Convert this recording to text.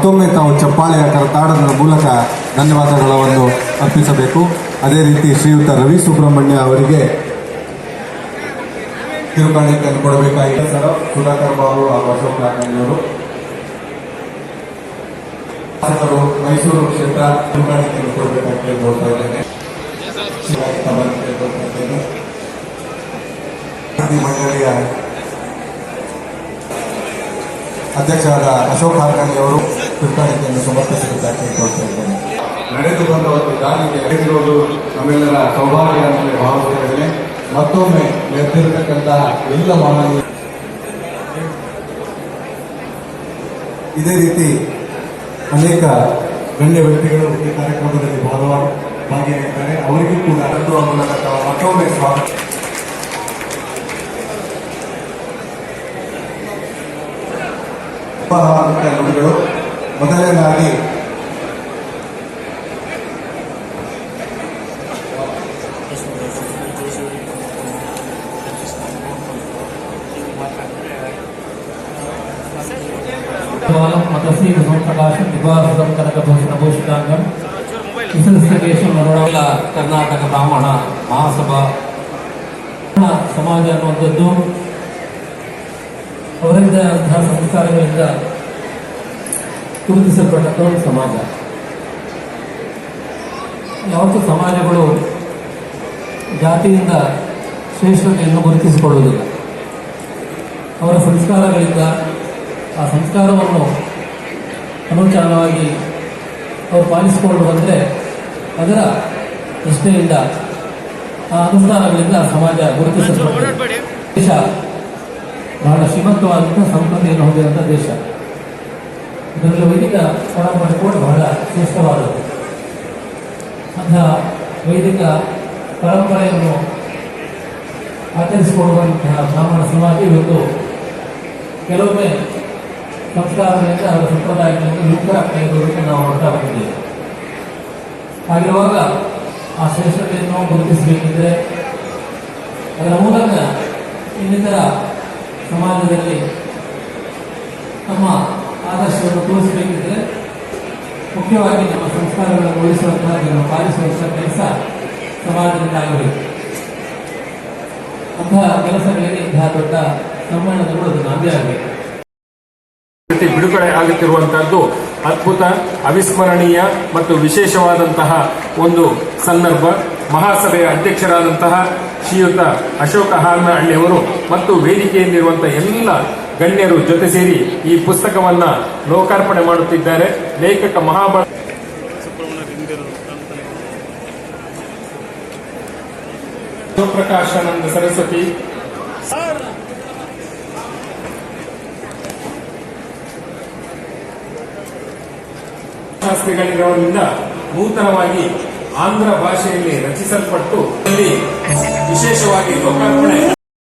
ಮತ್ತೊಮ್ಮೆ ತಾವು ಚಪ್ಪಾಳೆಯ ಕರತಾಡದ ಮೂಲಕ ಧನ್ಯವಾದಗಳನ್ನು ಅರ್ಪಿಸಬೇಕು. ಅದೇ ರೀತಿ ಶ್ರೀಯುತ ರವಿ ಸುಬ್ರಹ್ಮಣ್ಯ ಅವರಿಗೆ ತಿರುಗಾಣಿಕೆಯನ್ನು ಕೊಡಬೇಕಾಗಿದೆ ಸರ್. ಸುಧಾಕರ್ ಬಾಬು ಹಾಗೂ ಅಶೋಕ್ ನಾರಾಯಣವರು ಮೈಸೂರು ಕ್ಷೇತ್ರ ತಿರುಗಾಣಿಕೆಯನ್ನು ತಮ್ಮನ್ನು ಕೇಳ್ಕೊಳ್ತಾ ಇದ್ದೇನೆ. ಮಂಡಳಿಯ ಅಧ್ಯಕ್ಷರಾದ ಅಶೋಕ್ ಅವರು ತಿರುಗಾಣಿಕೆಯನ್ನು ಸಮರ್ಪಿಸಿರುವುದಾಗಿ ನಡೆದು ಬಂದ ಒಂದು ದಾರಿಗೆ ನಡೆದಿರುವುದು ನಮ್ಮೆಲ್ಲರ ಸೌಭಾಗ್ಯ ಅಂತ ಭಾವಿಸುತ್ತೇನೆ. ಮತ್ತೊಮ್ಮೆ ನೆರೆದಿರತಕ್ಕಂತಹ ಎಲ್ಲ ಮಾನವೀಯ ಇದೇ ರೀತಿ ಅನೇಕ ಗಣ್ಯ ವ್ಯಕ್ತಿಗಳು ಈ ಕಾರ್ಯಕ್ರಮದಲ್ಲಿ ಭಾಗವಾಗಿ ಭಾಗಿಯಾಗಿದ್ದಾರೆ. ಅವರಿಗೂ ಕೂಡ ಮತ್ತೊಮ್ಮೆ ಸ್ವಾಗತ ಉಪಹಾರದ ನುಡಿಗಳು ಮೊದಲನೇದಾಗಿ కేవలం మతసీన సోమప్రకాశం నివాసం కనకభూషణ భూషితాంగం ವಿಸರ್ಜಕೇಶವ ನರೋಳ ಕರ್ನಾಟಕ ಬ್ರಾಹ್ಮಣ ಮಹಾಸಭಾ ಬ್ರಾಹ್ಮಣ ಸಮಾಜ ಆದಂತಹ ಅಂತಹ ಸಂಸ್ಕಾರಗಳಿಂದ ಗುರುತಿಸಲ್ಪಟ್ಟಂಥ ಒಂದು ಸಮಾಜ. ಯಾವತ್ತೂ ಸಮಾಜಗಳು ಜಾತಿಯಿಂದ ಶ್ರೇಷ್ಠತೆಯನ್ನು ಗುರುತಿಸಿಕೊಳ್ಳುವುದಿಲ್ಲ. ಅವರ ಸಂಸ್ಕಾರಗಳಿಂದ ಆ ಸಂಸ್ಕಾರವನ್ನು ಅನುಚಾನವಾಗಿ ಅವರು ಪಾಲಿಸಿಕೊಂಡು ಬಂದರೆ ಅದರ ಪ್ರಶ್ನೆಯಿಂದ ಆ ಅನುಷ್ಠಾನಗಳಿಂದ ಸಮಾಜ ಗುರುತಿಸಲ್ಪಡುತ್ತದೆ. ದೇಶ ಬಹಳ ಶ್ರೀಮಂತವಾದಂಥ ಸಂಸ್ಕೃತಿಯನ್ನು ಹೊಂದಿರುವಂಥ ದೇಶ. ಇದರಲ್ಲಿ ವೈದಿಕ ಪರಂಪರೆ ಕೂಡ ಬಹಳ ಶ್ರೇಷ್ಠವಾದದ್ದು. ಅಂತಹ ವೈದಿಕ ಪರಂಪರೆಯನ್ನು ಆಚರಿಸಿಕೊಳ್ಳುವಂತಹ ಬ್ರಾಹ್ಮಣ ಸಮಾಜ ಇವತ್ತು ಕೆಲವೊಮ್ಮೆ ಸಂಸ್ಕಾರಗಳಿಂದ ಅವರ ಸಂಪ್ರದಾಯಗಳಿಂದ ವಿಮುಖರಾಗ್ತಾ ಇರುವುದನ್ನು ನಾವು ನೋಡ್ತಾ ಬಂದಿದ್ದೇವೆ. ಹಾಗಿರುವಾಗ ಆ ಶ್ರೇಷ್ಠತೆಯನ್ನು ಗುರುತಿಸಬೇಕಿದ್ರೆ ಅದರ ಮೂಲಕ ಇನ್ನಿತರ ಸಮಾಜದಲ್ಲಿ ನಮ್ಮ ಆದರ್ಶವನ್ನು ತೋರಿಸಬೇಕಿದ್ರೆ ಮುಖ್ಯವಾಗಿ ನಮ್ಮ ಸಂಸ್ಕಾರಗಳನ್ನು ಉಳಿಸುವಂತಹ ಅದನ್ನು ಪಾಲಿಸುವಂತಹ ಕೆಲಸ ಸಮಾಜದಿಂದ ಆಗಬೇಕು. ಅಂತಹ ಕೆಲಸಗಳಿಗೆ ಇಂತಹ ದೊಡ್ಡ ಸಮ್ಮೇಳನಗಳು ಅದು ನಾವೇ ಆಗಬೇಕು. ಬಿಡುಗಡೆ ಆಗುತ್ತಿರುವಂತಹದ್ದು ಅದ್ಭುತ, ಅವಿಸ್ಮರಣೀಯ ಮತ್ತು ವಿಶೇಷವಾದಂತಹ ಒಂದು ಸಂದರ್ಭ. ಮಹಾಸಭೆಯ ಅಧ್ಯಕ್ಷರಾದಂತಹ ಶ್ರೀಯುತ ಅಶೋಕ ಹಾರನಹಳ್ಳಿಯವರು ಮತ್ತು ವೇದಿಕೆಯಲ್ಲಿರುವಂತಹ ಎಲ್ಲ ಗಣ್ಯರು ಜೊತೆ ಸೇರಿ ಈ ಪುಸ್ತಕವನ್ನ ಲೋಕಾರ್ಪಣೆ ಮಾಡುತ್ತಿದ್ದಾರೆ. ಲೇಖಕ ಮಹಾಭಾರತ ಶಿವಪ್ರಕಾಶಾನಂದ ಸರಸ್ವತಿ. ಶಾಸ್ತ್ರಿಗಳಿರೋದ್ರಿಂದ ನೂತನವಾಗಿ ಆಂಧ್ರ ಭಾಷೆಯಲ್ಲಿ ರಚಿಸಲ್ಪಟ್ಟು ವಿಶೇಷವಾಗಿ ಲೋಕಾರ್ಪಣೆ